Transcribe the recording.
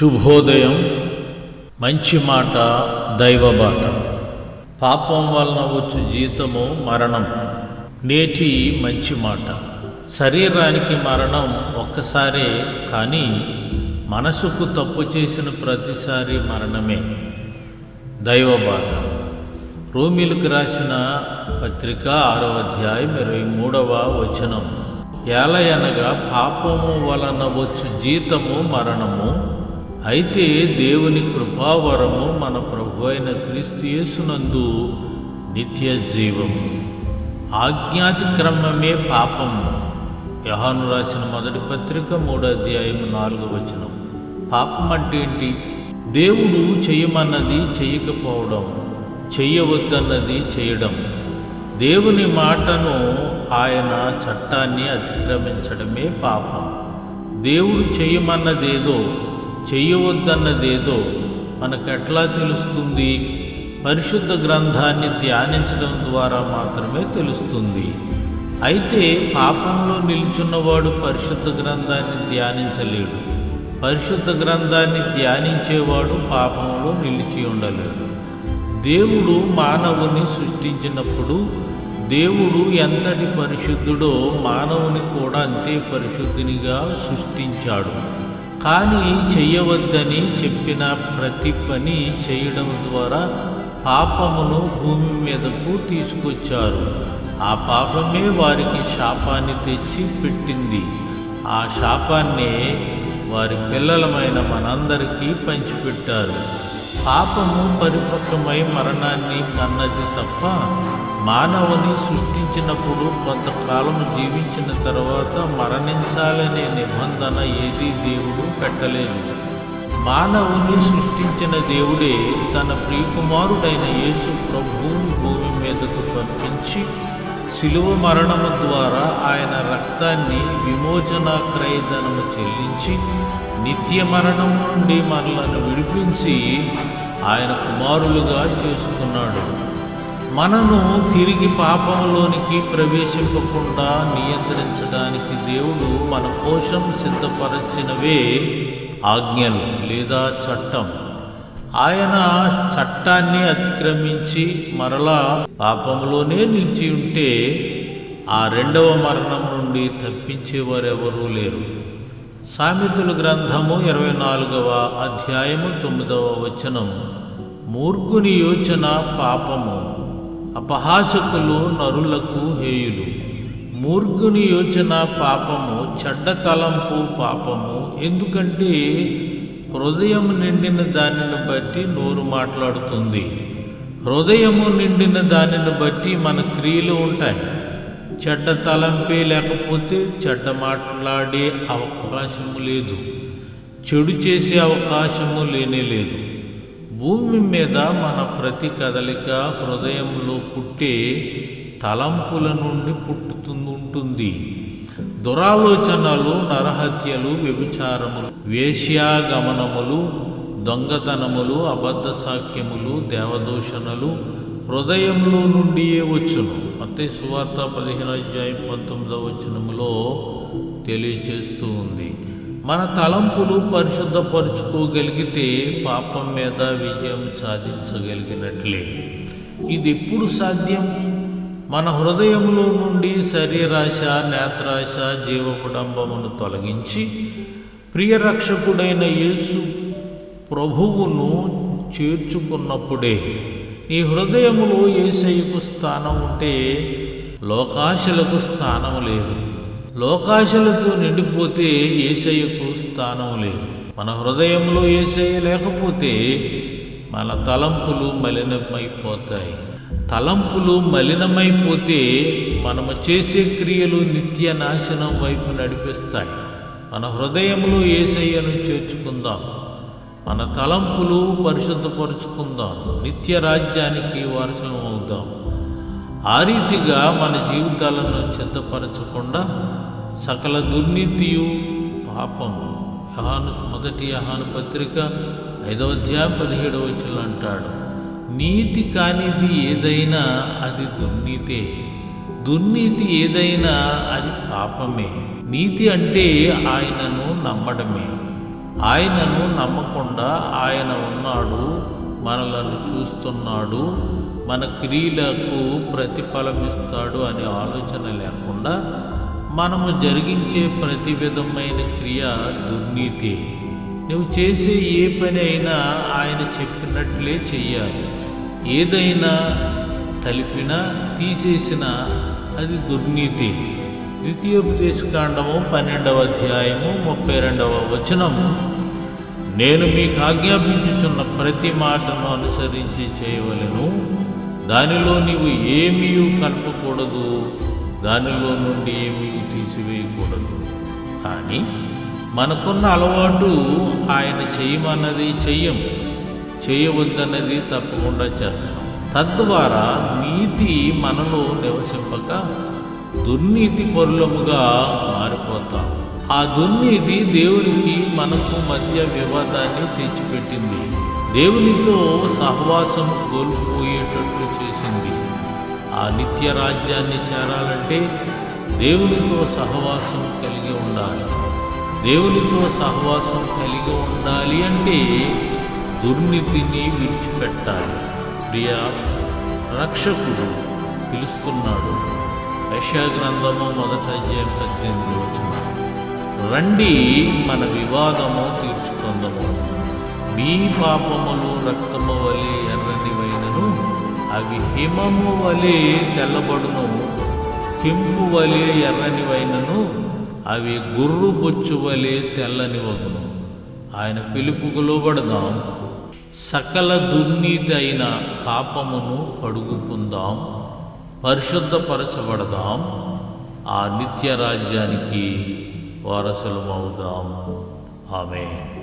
శుభోదయం మంచి మాట దైవబాట పాపం వలన వచ్చు జీతము మరణం. నేటి మంచి మాట. శరీరానికి మరణం ఒక్కసారే కానీ మనసుకు తప్పు చేసిన ప్రతిసారి మరణమే. దైవబాట రోమిలకు రాసిన పత్రిక ఆరో అధ్యాయం ఇరవై మూడవ వచనం. ఏలయనగా పాపము వలన వచ్చు జీతము మరణము అయితే దేవుని కృపావరము మన ప్రభు అయిన క్రీస్తు యేసునందు నిత్య జీవము. ఆజ్ఞాతిక్రమమే పాపము. యహాను రాసిన మొదటి పత్రిక మూడో అధ్యాయం నాలుగో వచనం. పాపం అంటే ఏంటి? దేవుడు చేయమన్నది చేయకపోవడం చెయ్యవద్దన్నది చేయడం. దేవుని మాటను ఆయన చట్టాన్ని అతిక్రమించడమే పాపం. దేవుడు చేయమన్నదేదో చేయవద్దన్నదేదో మనకెట్లా తెలుస్తుంది? పరిశుద్ధ గ్రంథాన్ని ధ్యానించడం ద్వారా మాత్రమే తెలుస్తుంది. అయితే పాపంలో నిలుచున్నవాడు పరిశుద్ధ గ్రంథాన్ని ధ్యానించలేడు. పరిశుద్ధ గ్రంథాన్ని ధ్యానించేవాడు పాపంలో నిలిచి ఉండలేడు. దేవుడు మానవుని సృష్టించినప్పుడు దేవుడు ఎంతటి పరిశుద్ధుడో మానవుని కూడా అంతే పరిశుద్ధినిగా సృష్టించాడు. కానీ చెయ్యవద్దని చెప్పిన ప్రతి పని చేయడం ద్వారా పాపమును భూమి మీదకు తీసుకొచ్చారు. ఆ పాపమే వారికి శాపాన్ని తెచ్చి పెట్టింది. ఆ శాపాన్నే వారి పిల్లలమైన మనందరికీ పంచిపెట్టారు. పాపము పరిపక్వమై మరణాన్ని కన్నది తప్ప మానవుని సృష్టించినప్పుడు కొంతకాలం జీవించిన తర్వాత మరణించాలనే నిబంధన ఏదీ దేవుడు పెట్టలేదు. మానవుని సృష్టించిన దేవుడే తన ప్రియకుమారుడైన యేసు ప్రభువుని భూమి మీదకు పంపించి శిలువ మరణము ద్వారా ఆయన రక్తాన్ని విమోచన క్రయధనము చెల్లించి నిత్య మరణము నుండి మనలను విడిపించి ఆయన కుమారులుగా చేసుకున్నాడు. మనను తిరిగి పాపంలోనికి ప్రవేశింపకుండా నియంత్రించడానికి దేవుడు మన కోసం సిద్ధపరచినవే ఆజ్ఞలు లేదా చట్టం. ఆయన చట్టాన్ని అతిక్రమించి మరలా పాపంలోనే నిలిచి ఉంటే ఆ రెండవ మరణం నుండి తప్పించేవారెవరూ లేరు. సామెతల గ్రంథము ఇరవై నాలుగవ అధ్యాయము తొమ్మిదవ వచనం మూర్ఖుని యోచన పాపము. అపహాసకులు నరులకు హేయులు. మూర్ఖుని యోచన పాపము చెడ్డ తలంపు పాపము. ఎందుకంటే హృదయం నిండిన దానిని బట్టి నోరు మాట్లాడుతుంది. హృదయము నిండిన దానిని బట్టి మన క్రియలు ఉంటాయి. చెడ్డ తలంపే లేకపోతే చెడ్డ మాట్లాడే అవకాశము లేదు. చెడు చేసే అవకాశము లేనే లేదు. భూమి మీద మన ప్రతి కదలిక హృదయంలో పుట్టే తలంపుల నుండి పుట్టుతుంది దురాలోచనలు నరహత్యలు వ్యభిచారములు వేశ్యాగమనములు దొంగతనములు అబద్ధ సాఖ్యములు దేవదూషణలు హృదయంలో నుండియే వచ్చును. మతే సువార్త పదిహేను అధ్యాయం పంతొమ్మిదవ వచనములో తెలియచేస్తూ ఉంది. మన తలంపులు పరిశుద్ధపరుచుకోగలిగితే పాపం మీద విజయం సాధించగలిగినట్లే. ఇది ఎప్పుడు సాధ్యం? మన హృదయంలో నుండి శరీరాశ నేత్రాశ జీవకుడంబమును తొలగించి ప్రియరక్షకుడైన యేసు ప్రభువును చేర్చుకున్నప్పుడే నీ హృదయములో ఏసయ్యకు స్థానం ఉంటే లోకాశలకు స్థానం లేదు. లోకాశలతో నిండిపోతే ఏసయ్యకు స్థానం లేదు. మన హృదయంలో ఏసయ్య లేకపోతే మన తలంపులు మలినమైపోతాయి. తలంపులు మలినమైపోతే మనము చేసే క్రియలు నిత్య నాశనం వైపు నడిపిస్తాయి. మన హృదయంలో ఏసయ్యను చేర్చుకుందాం. మన తలంపులు పరిశుద్ధపరుచుకుందాం. నిత్య రాజ్యానికి వారసం అవుదాం. ఆ రీతిగా మన జీవితాలను సిద్ధపరచకుండా సకల దుర్నీతియు పాపము. యహాను మొదటి యహాను పత్రిక ఐదవ అధ్యాయం పదిహేడవ వచ్చిన అంటాడు నీతి కానిది ఏదైనా అది దుర్నీతే. దుర్నీతి ఏదైనా అది పాపమే. నీతి అంటే ఆయనను నమ్మడమే. ఆయనను నమ్మకుండా ఆయన ఉన్నాడు మనలను చూస్తున్నాడు మన క్రియలకు ప్రతిఫలమిస్తాడు అనే ఆలోచన లేకుండా మనము జరిగించే ప్రతి విధమైన క్రియ దుర్నీతి. నువ్వు చేసే ఏ పని అయినా ఆయన చెప్పినట్లే చెయ్యాలి. ఏదైనా తలిపినా తీసేసినా అది దుర్నీతి. ద్వితీయోపదేశకాండము పన్నెండవ అధ్యాయము ముప్పై రెండవ వచనం నేను మీకు ఆజ్ఞాపించుచున్న ప్రతి మాటను అనుసరించి చేయవలను. దానిలో నీవు ఏమీ కలపకూడదు. దానిలో నుండి ఏమీ తీసివేయకూడదు. కానీ మనకున్న అలవాటు ఆయన చేయమన్నది చెయ్యం. చేయవద్దన్నది తప్పకుండా చేస్తాం. తద్వారా నీతి మనలో నివసింపక దుర్నీతి పరులముగా మారిపోతాం. ఆ దుర్నీతి దేవునికి మనకు మధ్య వివాదాన్ని తెచ్చిపెట్టింది. దేవునితో సహవాసం కోల్పోయేటట్లు చేసింది. ఆ నిత్య రాజ్యాన్ని చేరాలంటే దేవునితో సహవాసం కలిగి ఉండాలి. దేవునితో సహవాసం కలిగి ఉండాలి అంటే దుర్నీతిని విడిచిపెట్టాలి. ప్రియ రక్షకుడు పిలుస్తున్నాడు. యశాగ్రంథము మొదట అధ్యాయం పద్దెనిమిది వచ్చిన రండి మన వివాదము తీర్చుకుందము. మీ పాపములు రక్తము వలె అవి హిమము వలె తెల్లబడును కెంపు వలె ఎర్రనివైనను అవి గుర్రు బొచ్చు వలె తెల్లనివగును. ఆయన పిలుపుకు లోబడదాం సకల దుర్నీతి అయిన పాపమును కడుగుకుందాం. పరిశుద్ధపరచబడదాం. ఆ నిత్య రాజ్యానికి వారసులమవుదాం. ఆమె